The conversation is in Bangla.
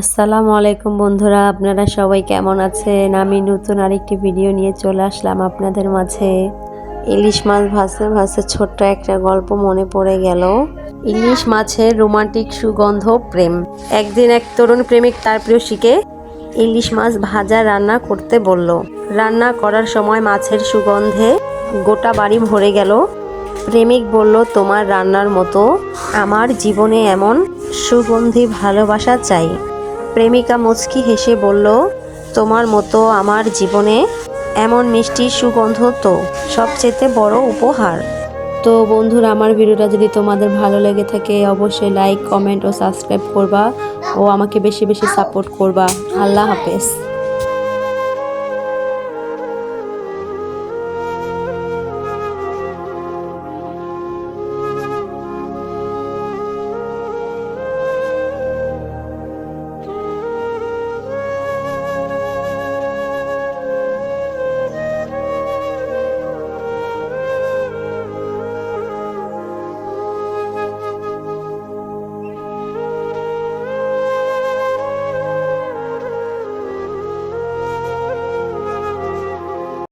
আসসালামু আলাইকুম বন্ধুরা, আপনারা সবাই কেমন আছেন? আমি নতুন আরেকটি ভিডিও নিয়ে চলে আসলাম আপনাদের মাঝে। ইলিশ মাছ ভাসে ভাসে ছোট্ট একটা গল্প মনে পড়ে গেল। ইলিশ মাছের রোমান্টিক সুগন্ধ প্রেম। একদিন এক তরুণ প্রেমিক তার প্রিয়সীকে ইলিশ মাছ ভাজা রান্না করতে বলল। রান্না করার সময় মাছের সুগন্ধে গোটা বাড়ি ভরে গেল। প্রেমিক বলল, তোমার রান্নার মতো আমার জীবনে এমন সুগন্ধি ভালোবাসা চাই। প্রেমিকা মুচকি হেসে বলল, তোমার মতো আমার জীবনে এমন মিষ্টি সুগন্ধ তো সবচেয়ে বড় উপহার। তো বন্ধুরা, আমার ভিডিওটা যদি তোমাদের ভালো লেগে থাকে, অবশ্যই লাইক কমেন্ট ও সাবস্ক্রাইব করবা ও আমাকে বেশি বেশি সাপোর্ট করবা। আল্লাহ হাফেজ।